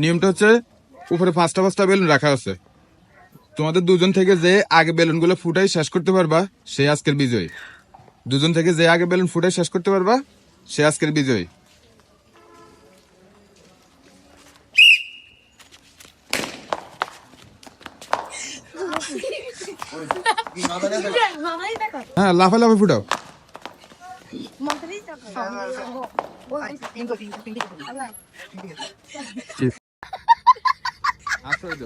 নিয়মটা হচ্ছে উপরে পাঁচটা পাঁচটা বেলুন রাখা আছে। তোমাদের দুজন থেকে যে আগে বেলুনগুলো ফুটাই শেষ করতে পারবা সে আজকের বিজয়ী। দুজন থেকে যে আগে বেলুন ফুটাই শেষ করতে পারবা সে আজকের বিজয়ী। হ্যাঁ লাফা লাফা ফুটাও। আশ্রয়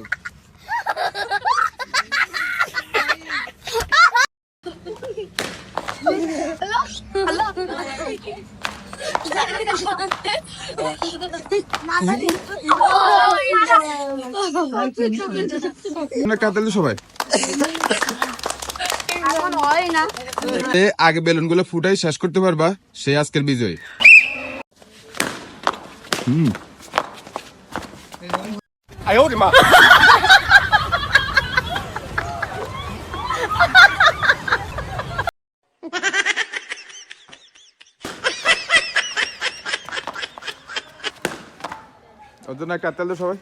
সবাই। আগে বেলুনগুলো ফুটাই শেষ করতে পারবা সে আজকের বিজয়ী। হুম। 哎呦我的妈！ ওর জন্য একটা হাততালি দাও সবাই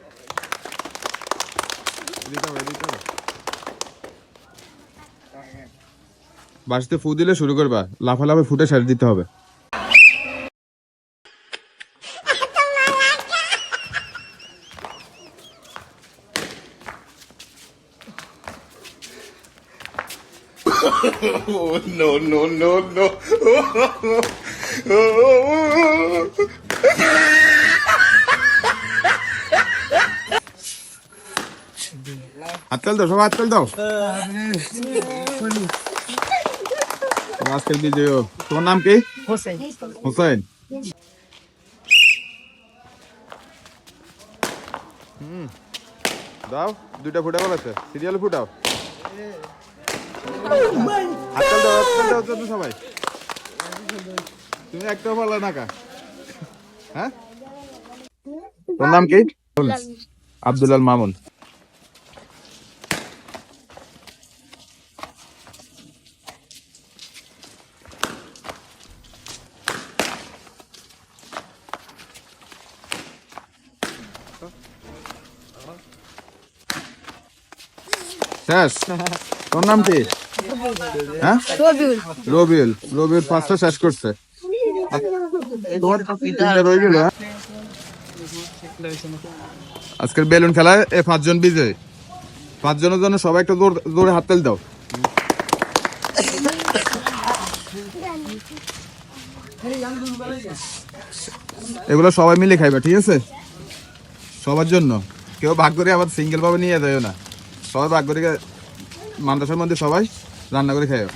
এদিকে হবে, এদিকে হবে। বাঁশিতে ফু দিলে শুরু করবা লাফালাফে ফুটে সারি দিতে হবে Oh no no no no! হাততালি দাও, সবাই হাততালি দাও। আজকের বিজয়ী তোমার নাম কি? হোসেন। হুম। দাও, দুইটা ফুটা বলেছে সিরিয়াল ফুটাও। তুমি একটাও পারলে না হ্যাঁ তোর নাম কি আব্দুলাল মামুন শেষ। তোর নাম কি? হ্যাঁ? রবিউল। রবিউল। পাঁচটা শেষ করছে। হ্যাঁ? আজকের বেলুন খেলায় এ পাঁচজন বিজয়ী। পাঁচজনের জন্য সবাই একটা জোর জোরে হাততালি দাও। এগুলো সবাই মিলে খাইবা ঠিক আছে? সবার জন্য। কেউ ভাগ করে আবার সিঙ্গেল ভাবে নিয়ে যায় না। সবাই ভাগ করে মাদ্রাসার মধ্যে সবাই রান্না করে খাইও।